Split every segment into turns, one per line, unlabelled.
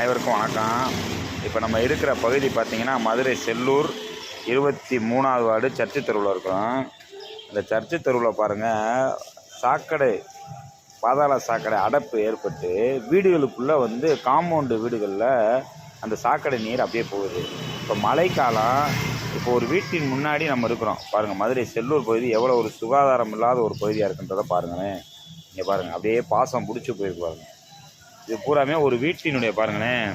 அனைவருக்கும் வணக்கம். இப்போ நம்ம இருக்கிற பகுதி பார்த்திங்கன்னா மதுரை செல்லூர் இருபத்தி மூணாவது வார்டு சர்ச்சு தெருவில் இருக்கிறோம். இந்த சர்ச்சு தெருவில் பாருங்கள் சாக்கடை பாதாள சாக்கடை அடைப்பு ஏற்பட்டு வீடுகளுக்குள்ளே வந்து காம்பவுண்டு வீடுகளில் அந்த சாக்கடை நீர் அப்படியே போகுது. இப்போ மழைக்காலம் இப்போ ஒரு வீட்டின் முன்னாடி நம்ம இருக்கிறோம். பாருங்கள் மதுரை செல்லூர் பகுதி எவ்வளோ ஒரு சுகாதாரம் இல்லாத ஒரு பகுதியாக இருக்குன்றதை பாருங்களேன். இங்கே பாருங்கள் அப்படியே பாசம் பிடிச்சி போயிருக்கு பாருங்கள் இது பூராமே ஒரு வீட்டினுடைய பாருங்களேன்.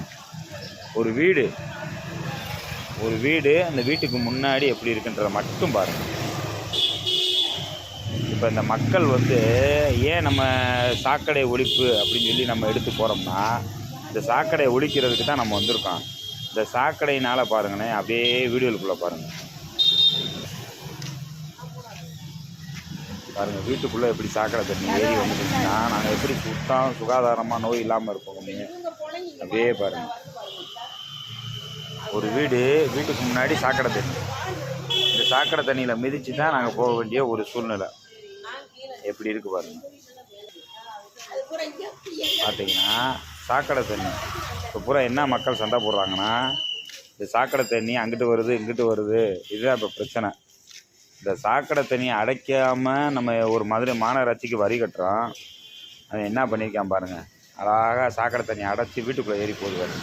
ஒரு வீடு. ஒரு வீடு அந்த வீட்டுக்கு முன்னாடி எப்படி இருக்குன்றத மட்டும் பாருங்கள் இப்போ இந்த மக்கள் வந்து ஏன் நம்ம சாக்கடை ஒழிப்பு அப்படின்னு சொல்லி நம்ம எடுத்து போகிறோம்னா இந்த சாக்கடை ஒழிக்கிறதுக்கு தான் நம்ம வந்திருக்கோம். இந்த சாக்கடையினால் பாருங்களேன் அப்படியே வீடுகளுக்குள்ளே பாருங்கள் பாருங்கள் வீட்டுக்குள்ளே எப்படி சாக்கடை தண்ணி ஏறி வந்துருச்சுன்னா நாங்கள் எப்படி சுத்தம் சுகாதாரமாக நோய் இல்லாமல் இருப்போம் அப்படின்னு அப்படியே பாருங்கள் ஒரு வீடு வீட்டுக்கு முன்னாடி சாக்கடை தண்ணி. இந்த சாக்கடை தண்ணியில் மிதித்து தான் நாங்கள் போக வேண்டிய ஒரு சூழ்நிலை. எப்படி இருக்கு பாருங்க. பார்த்தீங்கன்னா சாக்கடை தண்ணி. இப்போ பூரா என்ன மக்கள் சண்டை போடுறாங்கன்னா இந்த சாக்கடை தண்ணி அங்கிட்டு வருது இங்கிட்டு வருது. இதுதான் இப்போ பிரச்சனை. இந்த சாக்கடை தண்ணியை அடைக்காமல் நம்ம ஒரு மதுரை மாநகராட்சிக்கு வரி கட்டுறோம். அது என்ன பண்ணியிருக்கான் பாருங்கள் அழகாக சாக்கடை தண்ணி அடைச்சி வீட்டுக்குள்ளே ஏறி போடுவார்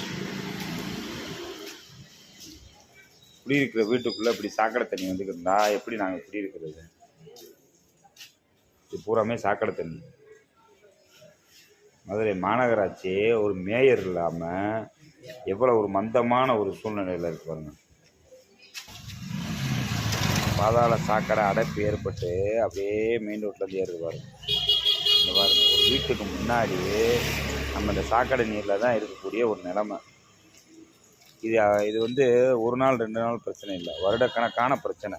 குடியிருக்கிற வீட்டுக்குள்ளே இப்படி சாக்கடை தண்ணி வந்துக்கிட்டு இருந்தா எப்படி நாங்கள் குடியிருக்கிறது இது பூராமே சாக்கடை தண்ணி. மதுரை மாநகராட்சி ஒரு மேயர் இல்லாமல் எவ்வளோ ஒரு மந்தமான ஒரு சூழ்நிலையில் இருக்கு பாருங்கள் பாதாள சாக்கடை அடைப்பு ஏற்பட்டு அப்படியே மெயின் ரோட்லேருந்து ஏறுது பாருங்க இந்த பாருங்க ஒரு வீட்டுக்கு முன்னாடி நம்ம இந்த சாக்கடை நீரில் தான் இருக்கக்கூடிய ஒரு நிலமை. இது இது வந்து ஒரு நாள் ரெண்டு நாள் பிரச்சனை இல்லை. வருடக்கணக்கான பிரச்சனை.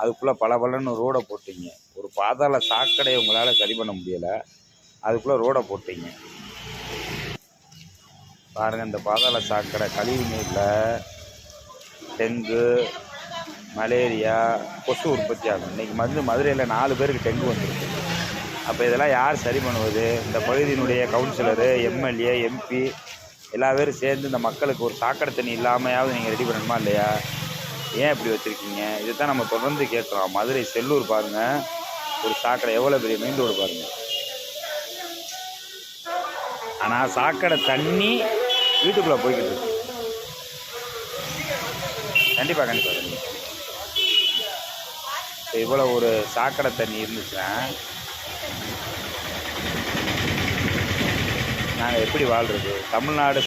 அதுக்குள்ளே பல பலன்னு ரோடை போட்டீங்க. ஒரு பாதாள சாக்கடையை உங்களால் சரி பண்ண முடியலை. அதுக்குள்ளே ரோடை போட்டீங்க. பாருங்கள் இந்த பாதாள சாக்கடை கழிவு நீரில் டெங்கு மலேரியா கொசு உற்பத்தி ஆகும். இன்றைக்கி மருந்து மதுரையில் நாலு பேருக்கு டெங்கு வந்துருக்கு. அப்போ இதெல்லாம் யார் சரி பண்ணுவது? இந்த பகுதியினுடைய கவுன்சிலரு எம்எல்ஏ எம்பி எல்லா பேரும் சேர்ந்து இந்த மக்களுக்கு ஒரு சாக்கடை தண்ணி இல்லாமையாவது நீங்கள் ரெடி பண்ணணுமா இல்லையா? ஏன் இப்படி வச்சுருக்கீங்க? இதை தான் நம்ம தொடர்ந்து கேட்குறோம். மதுரை செல்லூர் பாருங்கள் ஒரு சாக்கடை எவ்வளோ பெரிய மெயின் ரோடு பாருங்கள் ஆனால் சாக்கடை தண்ணி வீட்டுக்குள்ளே போய்கிட்டு இருக்கு. கண்டிப்பாக கண்டிப்பாக கண்டிப்பாக இவ்வளோ ஒரு சாக்கடை தண்ணி இருந்துச்சுன்னா நாங்கள் எப்படி வாழ்கிறது தமிழ்நாடு